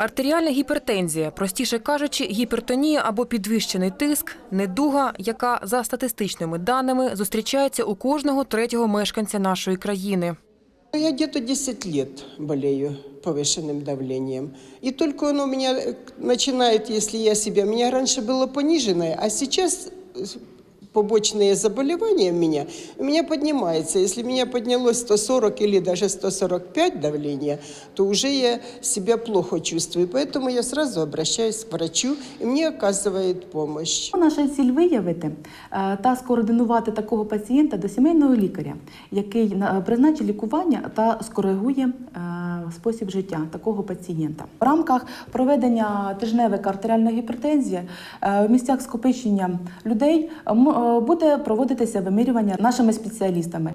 Артеріальна гіпертензія, простіше кажучи, гіпертонія або підвищений тиск недуга, яка за статистичними даними зустрічається у кожного третього мешканця нашої країни. Я где-то 10 лет болею повышенным давлением. И только оно у меня э, начинает, если я себя... У меня раньше было пониженное, а сейчас э, побочные заболевания у меня, у меня поднимается. Если у меня поднялось 140 или даже 145 давления, то уже я себя плохо чувствую. Поэтому я сразу обращаюсь к врачу, и мне оказывает помощь. Наша ціль виявити е, та скоординувати такого пацієнта до сімейного лікаря, який на- призначить лікування та скоригує е, спосіб життя такого пацієнта. В рамках проведення тижневика артеріальної гіпертензії е, в місцях скопичення людей м- е, буде проводитися вимірювання нашими спеціалістами.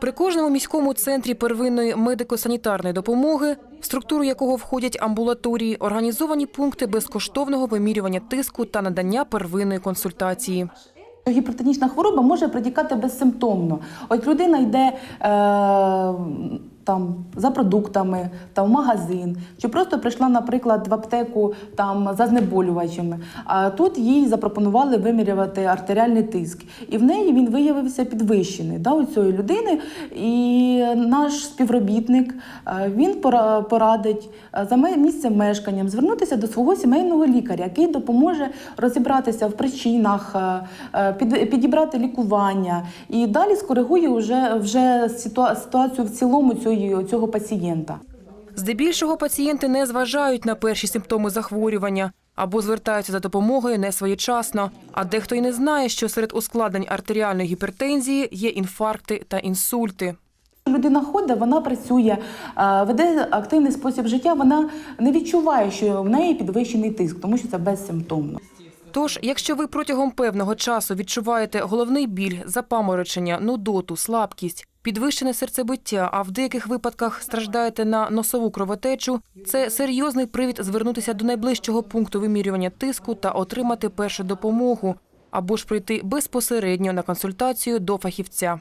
При кожному міському центрі первинної медико-санітарної допомоги, в структуру якого входять амбулаторії, організовані пункти безкоштовного вимірювання тиску та надання первинної консультації. Гіпертонічна хвороба може протікати безсимптомно. От людина йде е, там за продуктами, там в магазин, чи просто прийшла, наприклад, в аптеку там за знеболювачами. А тут їй запропонували вимірювати артеріальний тиск, і в неї він виявився підвищений да, у цієї людини. І наш співробітник е, він пора- порадить е, за місцем мешканням звернутися до свого сімейного лікаря, який допоможе розібратися в причинах, е, під- підібрати лікування і далі скоригує вже, вже ситуацію в цілому цього, цього пацієнта. Здебільшого пацієнти не зважають на перші симптоми захворювання або звертаються за допомогою не своєчасно. А дехто й не знає, що серед ускладнень артеріальної гіпертензії є інфаркти та інсульти. Людина ходить, вона працює, е, веде активний спосіб життя. Вона не відчуває, що в неї підвищений тиск, тому що це безсимптомно. Тож, якщо ви протягом певного часу відчуваєте головний біль, запаморочення, нудоту, слабкість, підвищене серцебиття, а в деяких випадках страждаєте на носову кровотечу, це серйозний привід звернутися до найближчого пункту вимірювання тиску та отримати першу допомогу, або ж прийти безпосередньо на консультацію до фахівця.